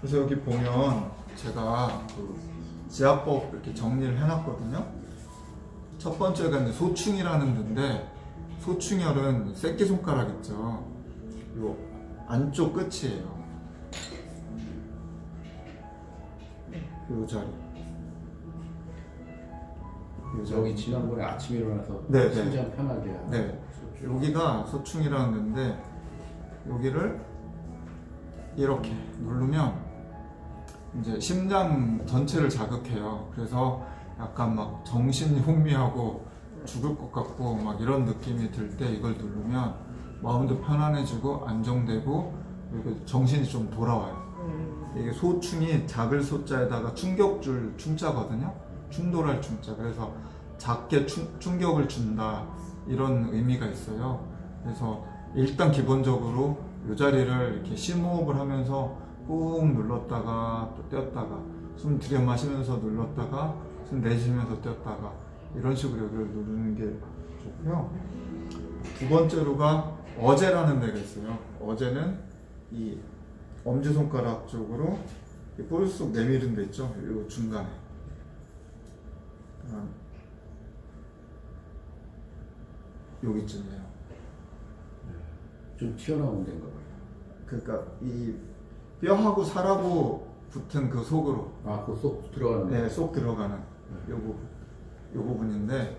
그래서 여기 보면 제가 그 지압법 이렇게 정리를 해놨거든요. 첫 번째가 이제 소충이라는 데인데 소충혈은 새끼손가락 있죠. 요 안쪽 끝이에요. 요 자리. 요 자리. 여기 지난번에 아침에 일어나서 네, 네. 심장 편하게 하는 네. 여기가 소충이라는 데인데 여기를 이렇게 누르면 이제 심장 전체를 자극해요. 그래서 약간 막 정신이 혼미하고 죽을 것 같고 막 이런 느낌이 들 때 이걸 누르면 마음도 편안해지고 안정되고 그리고 정신이 좀 돌아와요. 이게 소충이 작을 소자에다가 충격줄 충자거든요. 충돌할 충자. 그래서 작게 충, 충격을 준다 이런 의미가 있어요. 그래서 일단 기본적으로 이 자리를 이렇게 심호흡을 하면서 꾹 눌렀다가 또 떼었다가 숨 들여 마시면서 눌렀다가 숨 내쉬면서 떼었다가 이런 식으로 여기를 누르는 게 좋고요. 두 번째로가 어제라는 데가 있어요. 어제는 이 엄지손가락 쪽으로 이 볼속 내밀은 데 있죠? 이 중간에. 아, 여기쯤이에요. 좀 튀어나온 데인가 봐요. 그러니까 이 뼈하고 살하고 붙은 그 속으로 아, 그속 들어가는 네, 쏙 들어가는 요 부분, 요 부분인데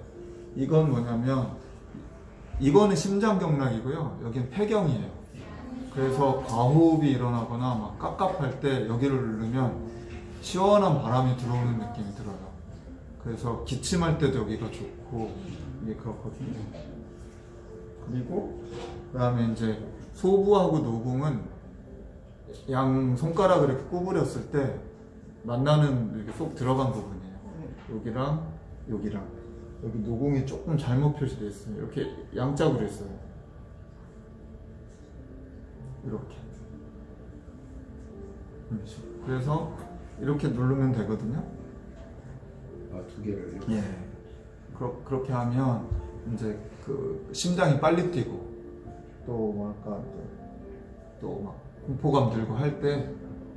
이건 뭐냐면 이거는 심장 경락이고요. 여긴 폐경이에요. 그래서 과호흡이 일어나거나 막 깝깝할 때 여기를 누르면 시원한 바람이 들어오는 느낌이 들어요. 그래서 기침할 때도 여기가 좋고 이게 그렇거든요. 그리고 그 다음에 이제 소부하고 노궁은 양 손가락을 이렇게 구부렸을 때 만나는 이렇게 쏙 들어간 부분이에요. 여기랑 여기랑 여기 노궁이 조금 잘못 표시되어 있어요. 이렇게 양짝으로 있어요. 이렇게. 그래서 이렇게 누르면 되거든요. 아, 두 개를 이렇게. 예. 그렇, 그렇게 하면 이제 그 심장이 빨리 뛰고 또 뭐랄까 또막 공포감 들고 할때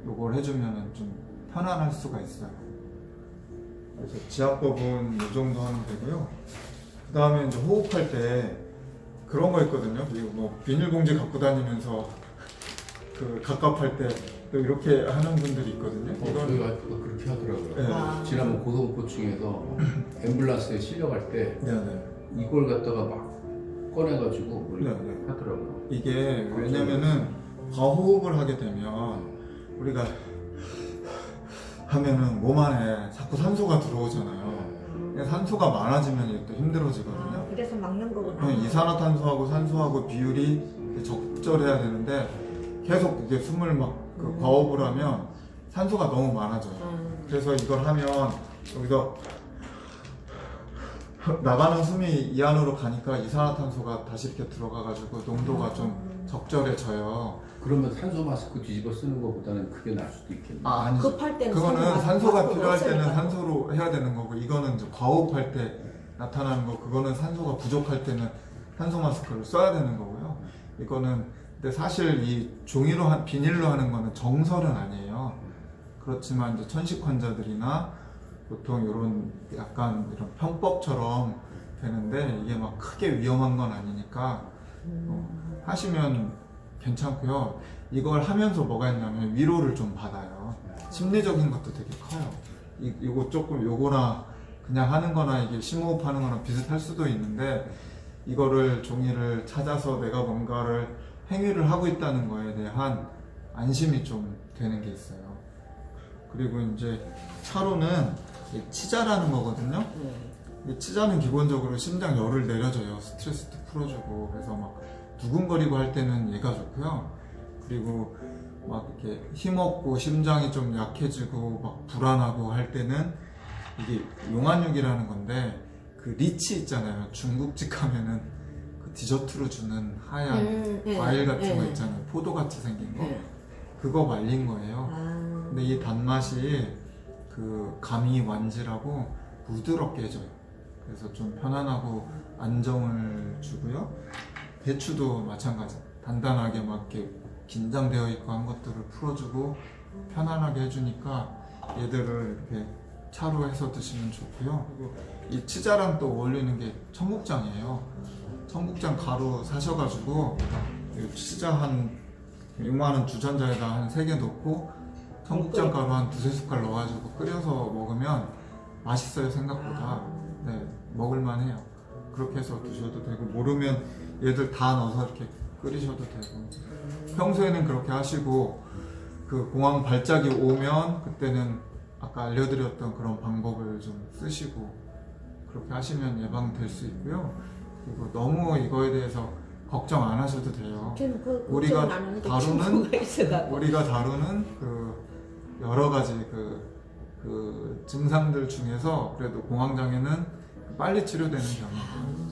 요걸 해주면 좀 편안할 수가 있어요. 그래서 지압법은 이 정도 하면 되고요. 그 다음에 이제 호흡할 때 그런 거 있거든요. 그리고 뭐 비닐봉지 갖고 다니면서 그 갑갑할 때 또 이렇게 하는 분들이 있거든요. 어, 저희 와이프가 그렇게 하더라고요. 네. 아. 지난번 고소공포증에서 앰뷸런스에 실려갈 때 네네. 이걸 갖다가 막 꺼내가지고 우리 네, 네. 하더라고요. 이게 왜냐면은 과호흡을 하게 되면 우리가 하면은 몸 안에 자꾸 산소가 들어오잖아요. 산소가 많아지면 이게 또 힘들어지거든요. 아, 그래서 막는 거구나. 네, 이산화탄소하고 산소하고 비율이 적절해야 되는데 계속 이게 숨을 막 그 과호흡을 하면 산소가 너무 많아져요. 음. 그래서 이걸 하면 여기서 나가는 숨이 이 안으로 가니까 이산화탄소가 다시 이렇게 들어가가지고 농도가 좀 적절해져요. 그러면 산소 마스크 뒤집어 쓰는 것보다는 그게 나을 수도 있겠네. 아 아니죠. 급할 때는 그거는 산소 산소가 마스크 필요할 때는 없으니까. 산소로 해야 되는 거고 이거는 이제 과호흡할 때 나타나는 거 그거는 산소가 부족할 때는 산소 마스크를 써야 되는 거고요. 이거는 근데 사실 이 종이로 한 비닐로 하는 거는 정설은 아니에요. 그렇지만 이제 천식 환자들이나 보통 이런 약간 이런 편법처럼 되는데 이게 막 크게 위험한 건 아니니까 어, 하시면 괜찮고요. 이걸 하면서 뭐가 있냐면 위로를 좀 받아요. 심리적인 것도 되게 커요. 이, 이거 조금 요거나 그냥 하는 거나 이게 심호흡 하는 거나 비슷할 수도 있는데 이거를 종이를 찾아서 내가 뭔가를 행위를 하고 있다는 거에 대한 안심이 좀 되는 게 있어요. 그리고 이제 차로는 이 치자라는 거거든요. 네. 이 치자는 기본적으로 심장 열을 내려줘요. 스트레스도 풀어주고 그래서 막 두근거리고 할 때는 얘가 좋고요. 그리고 막 이렇게 힘없고 심장이 좀 약해지고 막 불안하고 할 때는 이게 용안육이라는 건데 그 리치 있잖아요. 중국집 가면은 그 디저트로 주는 하얀 음, 네, 과일 같은 네. 거 있잖아요. 포도 같이 생긴 거. 네. 그거 말린 거예요. 아. 근데 이 단맛이 그 감이 완질하고 부드럽게 해줘요. 그래서 좀 편안하고 안정을 주고요. 배추도 마찬가지. 단단하게 막 이렇게 긴장되어 있고 한 것들을 풀어주고 편안하게 해주니까 얘들을 이렇게 차로 해서 드시면 좋고요. 그리고 이 치자랑 또 어울리는 게 청국장이에요. 청국장 가루 사셔가지고 이 치자 한 이만한 주전자에다 한세개 넣고 청국장 가루 한 두세 숟갈 넣어가지고 끓여서 먹으면 맛있어요 생각보다. 네 먹을만 해요. 그렇게 해서 드셔도 되고 모르면 얘들 다 넣어서 이렇게 끓이셔도 되고 평소에는 그렇게 하시고 그 공황 발작이 오면 그때는 아까 알려드렸던 그런 방법을 좀 쓰시고 그렇게 하시면 예방될 수 있고요. 그리고 너무 이거에 대해서 걱정 안 하셔도 돼요. 그 우리가 다루는 우리가 다루는 그 여러 가지 그, 그 증상들 중에서 그래도 공황장애는 빨리 치료되는 병이에요.